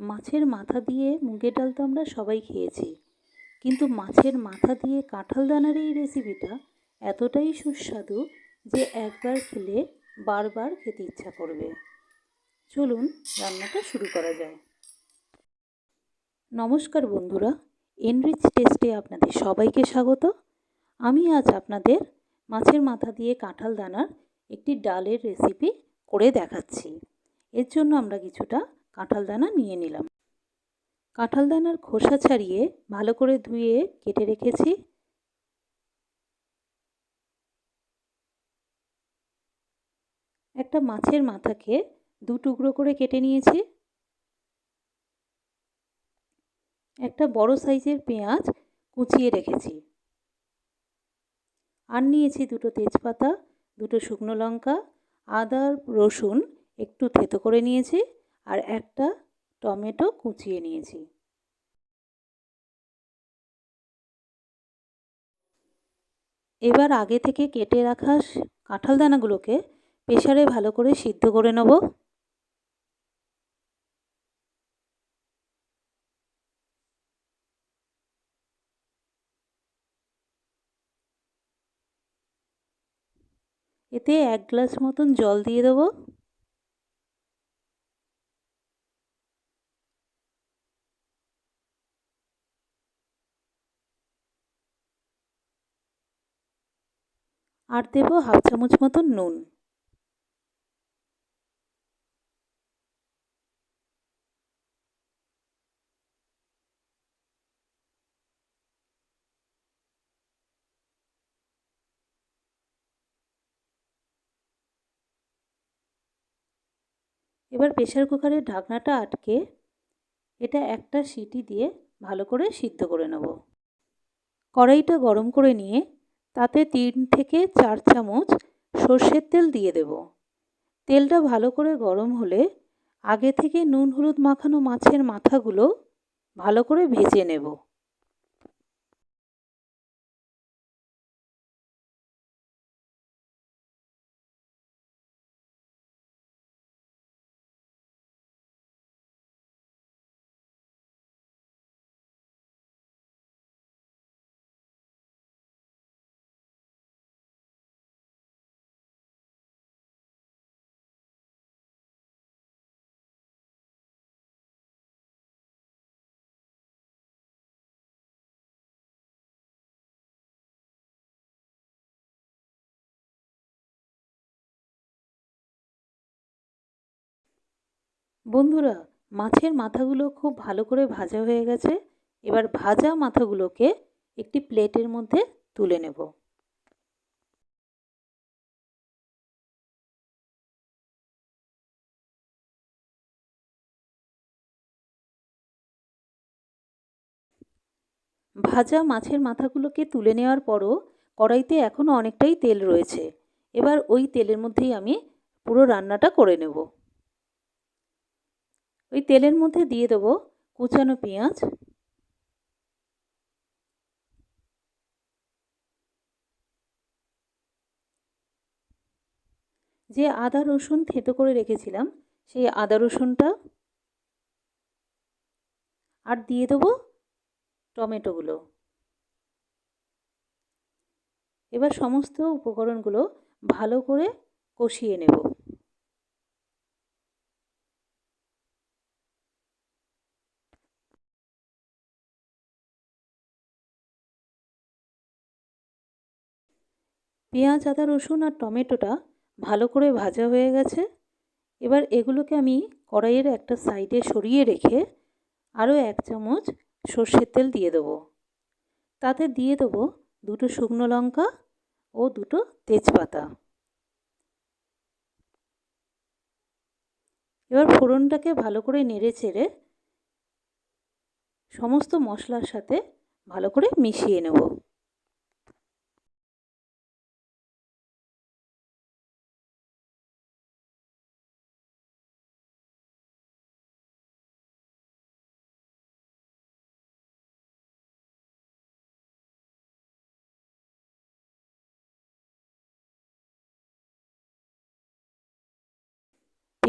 মাছের মাথা দিয়ে মুগের ডাল তো আমরা সবাই খেয়েছি। কিন্তু মাছের মাথা দিয়ে কাঁঠাল দানার এই রেসিপিটা এতটাই সুস্বাদু যে একবার খেলে বারবার খেতে ইচ্ছা করবে। চলুন রান্নাটা শুরু করা যায়। নমস্কার বন্ধুরা এনরিচ টেস্টে আপনাদের সবাইকে স্বাগত। আমি আজ আপনাদের মাছের মাথা দিয়ে কাঁঠাল দানার একটি ডালের রেসিপি করে দেখাচ্ছি। এর জন্য আমরা কিছুটা কাঁঠাল দানা নিয়ে নিলাম। কাঁঠাল দানার খোসা ছাড়িয়ে ভালো করে ধুয়ে কেটে রেখেছি। একটা মাছের মাথাকে দু টুকরো করে কেটে নিয়েছি। একটা বড় সাইজের পেঁয়াজ কুচিয়ে রেখেছি। আর নিয়েছি দুটো তেজপাতা, দুটো শুকনো লঙ্কা, আদা রসুন একটু থেতো করে নিয়েছি। আর একটা টমেটো কুচিয়ে নিয়েছি। এবার আগে থেকে কেটে রাখা কাঁঠাল দানাগুলোকে প্রেশারে ভালো করে সিদ্ধ করে নেব। এতে এক গ্লাস মতন জল দিয়ে দেবো। আর দেব হাফ চামচ মতন নুন। এবার প্রেশার কুকারের ঢাকনাটা আটকে এটা একটা সিটি দিয়ে ভালো করে সিদ্ধ করে নেব। কড়াইটা গরম করে নিয়ে তাতে তিন থেকে চার চামচ সর্ষের তেল দিয়ে দেব। তেলটা ভালো করে গরম হলে আগে থেকে নুন, হলুদ মাখানো মাছের মাথাগুলো ভালো করে ভেজে নেব। বন্ধুরা, মাছের মাথাগুলো খুব ভালো করে ভাজা হয়ে গেছে। এবার ভাজা মাথাগুলোকে একটি প্লেটের মধ্যে তুলে নেব। ভাজা মাছের মাথাগুলোকে তুলে নেওয়ার পরও কড়াইতে এখনও অনেকটাই তেল রয়েছে। এবার ওই তেলের মধ্যেই আমি পুরো রান্নাটা করে নেব। ওই তেলের মধ্যে দিয়ে দেবো কুচানো পেঁয়াজ। যে আদা, রসুন থেতো করে রেখেছিলাম, সেই আদা, রসুনটা আর দিয়ে দেবো টমেটোগুলো। এবার সমস্ত উপকরণগুলো ভালো করে কষিয়ে নেব। পেঁয়াজ, আদা, রসুন আর টমেটোটা ভালো করে ভাজা হয়ে গেছে। এবার এগুলোকে আমি কড়াইয়ের একটা সাইডে সরিয়ে রেখে আরও এক চামচ সর্ষের তেল দিয়ে দেবো। তাতে দিয়ে দেবো দুটো শুকনো লঙ্কা ও দুটো তেজপাতা। এবার ফোড়নটাকে ভালো করে নেড়ে চেড়ে সমস্ত মশলার সাথে ভালো করে মিশিয়ে নেব।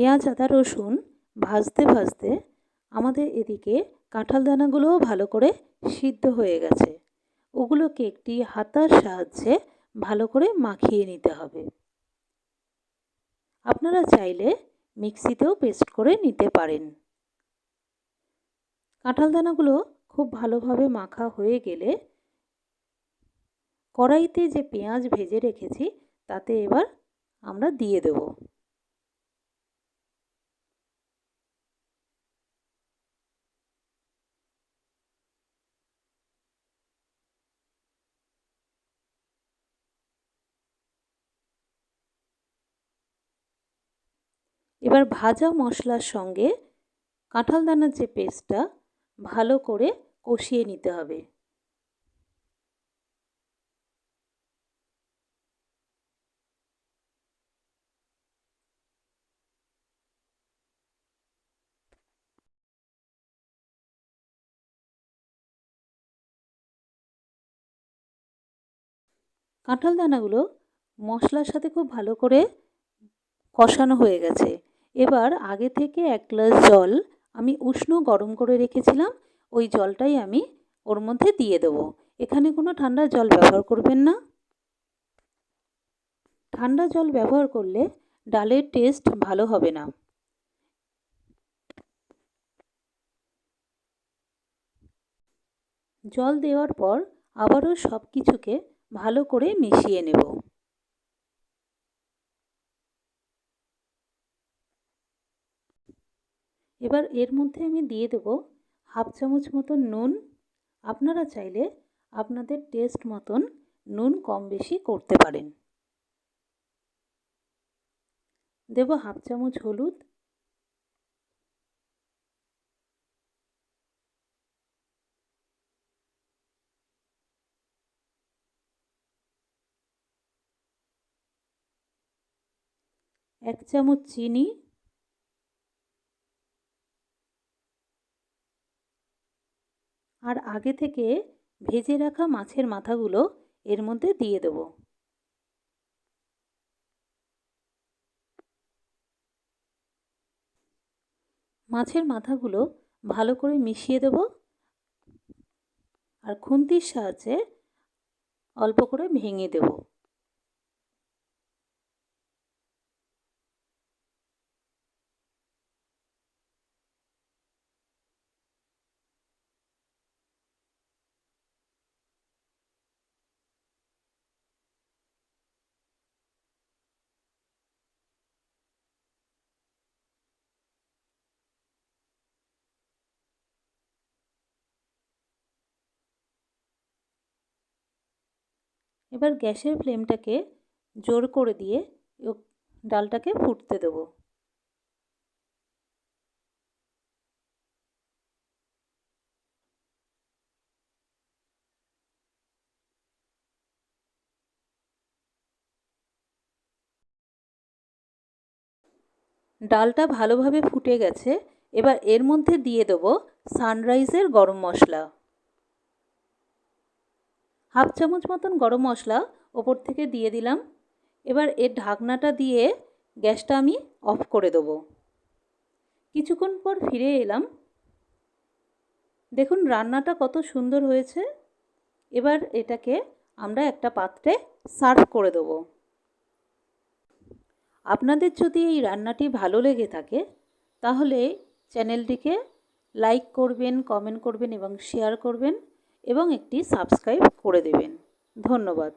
পেঁয়াজ, আদা, রসুন ভাজতে ভাজতে আমাদের এদিকে কাঁঠাল দানাগুলোও ভালো করে সিদ্ধ হয়ে গেছে। ওগুলোকে একটি হাতার সাহায্যে ভালো করে মাখিয়ে নিতে হবে। আপনারা চাইলে মিক্সিতেও পেস্ট করে নিতে পারেন। কাঁঠাল দানাগুলো খুব ভালোভাবে মাখা হয়ে গেলে কড়াইতে যে পেঁয়াজ ভেজে রেখেছি, তাতে এবার আমরা দিয়ে দেব। এবার ভাজা মশলার সঙ্গে কাঁঠাল দানার যে পেস্টটা ভালো করে কষিয়ে নিতে হবে। কাঁঠাল দানাগুলো মশলার সাথে খুব ভালো করে কষানো হয়ে গেছে। এবার আগে থেকে এক গ্লাস জল আমি উষ্ণ গরম করে রেখেছিলাম, ওই জলটাই আমি ওর মধ্যে দিয়ে দেবো। এখানে কোনো ঠান্ডা জল ব্যবহার করবেন না। ঠান্ডা জল ব্যবহার করলে ডালের টেস্ট ভালো হবে না। জল দেওয়ার পর আবারও সব কিছুকে ভালো করে মিশিয়ে নেব। এবার এর মধ্যে আমি দিয়ে দেব হাফ চামচ মতন নুন। আপনারা চাইলে আপনাদের টেস্ট মতন নুন কম বেশি করতে পারেন। দেব হাফ চামচ হলুদ। এক চামচ চিনি। আর আগে থেকে ভেজে রাখা মাছের মাথাগুলো এর মধ্যে দিয়ে দেব। মাছের মাথাগুলো ভালো করে মিশিয়ে দেব আর খুন্তির সাহায্যে অল্প করে ভেঙে দেবো। এবার গ্যাসের ফ্লেমটাকে জোর করে দিয়ে ডালটাকে ফুটতে দেব। ডালটা ভালোভাবে ফুটে গেছে। এবার এর মধ্যে দিয়ে দেবো সানরাইজের গরম মশলা। হাফ চামচ মতন গরম মশলা ওপর থেকে দিয়ে দিলাম। এবার এর ঢাকনাটা দিয়ে গ্যাসটা আমি অফ করে দেবো। কিছুক্ষণ পর ফিরে এলাম। দেখুন, রান্নাটা কত সুন্দর হয়েছে। এবার এটাকে আমরা একটা পাত্রে সার্ভ করে দেবো। আপনাদের যদি এই রান্নাটি ভালো লেগে থাকে, তাহলে চ্যানেলটিকে লাইক করবেন, কমেন্ট করবেন এবং শেয়ার করবেন। এবং একটি সাবস্ক্রাইব করে দেবেন। ধন্যবাদ।